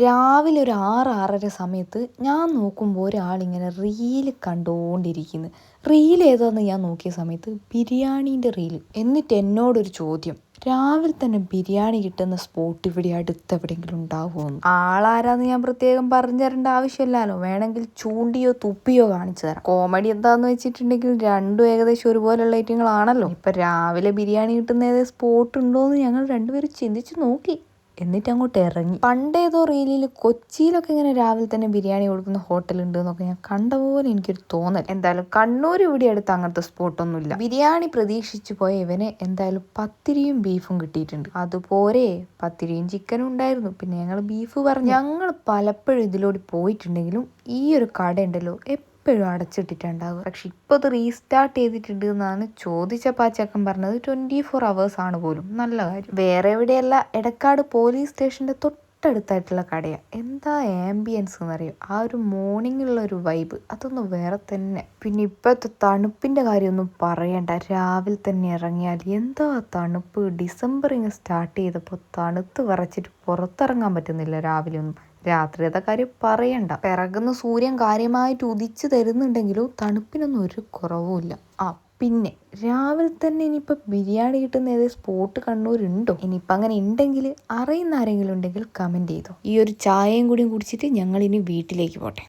രാവിലെ ഒരു ആറ് ആറര സമയത്ത് ഞാൻ നോക്കുമ്പോൾ ഒരാളിങ്ങനെ റീൽ കണ്ടുകൊണ്ടിരിക്കുന്നു റീൽ ഏതാന്ന് ഞാൻ നോക്കിയ സമയത്ത് ബിരിയാണീന്റെ റീൽ എന്നിട്ട് എന്നോടൊരു ചോദ്യം. രാവിലെ തന്നെ ബിരിയാണി കിട്ടുന്ന സ്പോട്ട് ഇവിടെ അടുത്ത് എവിടെയെങ്കിലും ഉണ്ടാവുമെന്ന്? ആളാരാന്ന് ഞാൻ പ്രത്യേകം പറഞ്ഞു തരേണ്ട ആവശ്യമില്ലല്ലോ. വേണമെങ്കിൽ ചൂണ്ടിയോ തുപ്പിയോ കാണിച്ചു തരാം. കോമഡി എന്താന്ന് വെച്ചിട്ടുണ്ടെങ്കിൽ രണ്ടും ഏകദേശം ഒരുപോലെയുള്ള ഐറ്റങ്ങളാണല്ലോ. ഇപ്പൊ രാവിലെ ബിരിയാണി കിട്ടുന്ന ഏത് സ്പോട്ട് ഉണ്ടോ എന്ന് ഞങ്ങൾ രണ്ടുപേരും ചിന്തിച്ചു നോക്കി. എന്നിട്ട് അങ്ങോട്ട് ഇറങ്ങി. പണ്ടേതോ റീലിൽ കൊച്ചിയിലൊക്കെ ഇങ്ങനെ രാവിലെ തന്നെ ബിരിയാണി കൊടുക്കുന്ന ഹോട്ടൽ ഉണ്ട് എന്നൊക്കെ ഞാൻ കണ്ട പോലെ എനിക്കൊരു തോന്നൽ. എന്തായാലും കണ്ണൂർ ഇവിടെ അടുത്ത് അങ്ങനത്തെ സ്പോട്ടൊന്നുമില്ല ബിരിയാണി പ്രതീക്ഷിച്ചു പോയ ഇവന് എന്തായാലും പത്തിരിയും ബീഫും കിട്ടിയിട്ടുണ്ട്. അതുപോലെ പത്തിരിയും ചിക്കനും ഉണ്ടായിരുന്നു. പിന്നെ ഞങ്ങൾ ബീഫ് പറഞ്ഞു. ഞങ്ങൾ പലപ്പോഴും ഇതിലൂടെ പോയിട്ടുണ്ടെങ്കിലും ഈ ഒരു കട ഉണ്ടല്ലോ എപ്പോഴും അടച്ചിട്ടിട്ടുണ്ടാവുക. പക്ഷെ ഇപ്പോൾ അത് റീസ്റ്റാർട്ട് ചെയ്തിട്ടുണ്ട് എന്നാണ് ചോദിച്ചപ്പോൾ ആ ചെക്കൻ പറഞ്ഞത്. ട്വന്റി ഫോർ അവേഴ്സ് ആണ് പോലും. നല്ല കാര്യം. വേറെ എവിടെയല്ല എടക്കാട് പോലീസ് സ്റ്റേഷന്റെ തൊട്ടടുത്തായിട്ടുള്ള കടയാണ് എന്താ ആംബിയൻസ് എന്നറിയോ? ആ ഒരു മോർണിംഗിലുള്ള ഒരു വൈബ് അതൊന്ന് വേറെ തന്നെ. പിന്നെ ഇപ്പോഴത്തെ തണുപ്പിന്റെ കാര്യമൊന്നും പറയണ്ട. രാവിലെ തന്നെ ഇറങ്ങിയാൽ എന്താ തണുപ്പ്? ഡിസംബർ ഇങ്ങനെ സ്റ്റാർട്ട് ചെയ്തപ്പോൾ തണുത്ത് വിറച്ചിട്ട് പുറത്തിറങ്ങാൻ പറ്റുന്നില്ല രാവിലെ ഒന്നും രാത്രിയത്തെ കാര്യം പറയണ്ട. പിറകുന്ന സൂര്യൻ കാര്യമായിട്ട് ഉദിച്ചു തരുന്നുണ്ടെങ്കിലും തണുപ്പിനൊന്നും ഒരു കുറവുമില്ല ആ പിന്നെ രാവിലെ തന്നെ ഇനിയിപ്പോൾ ബിരിയാണി കിട്ടുന്ന ഏത് സ്പോട്ട് കണ്ണൂരുണ്ടോ? ഇനിയിപ്പോൾ അങ്ങനെ ഉണ്ടെങ്കിൽ അറിയുന്ന ആരെങ്കിലും ഉണ്ടെങ്കിൽ കമന്റ് ചെയ്തോ. ഈ ഒരു ചായയും കൂടിയും കുടിച്ചിട്ട് ഞങ്ങൾ ഇനി വീട്ടിലേക്ക് പോട്ടെ.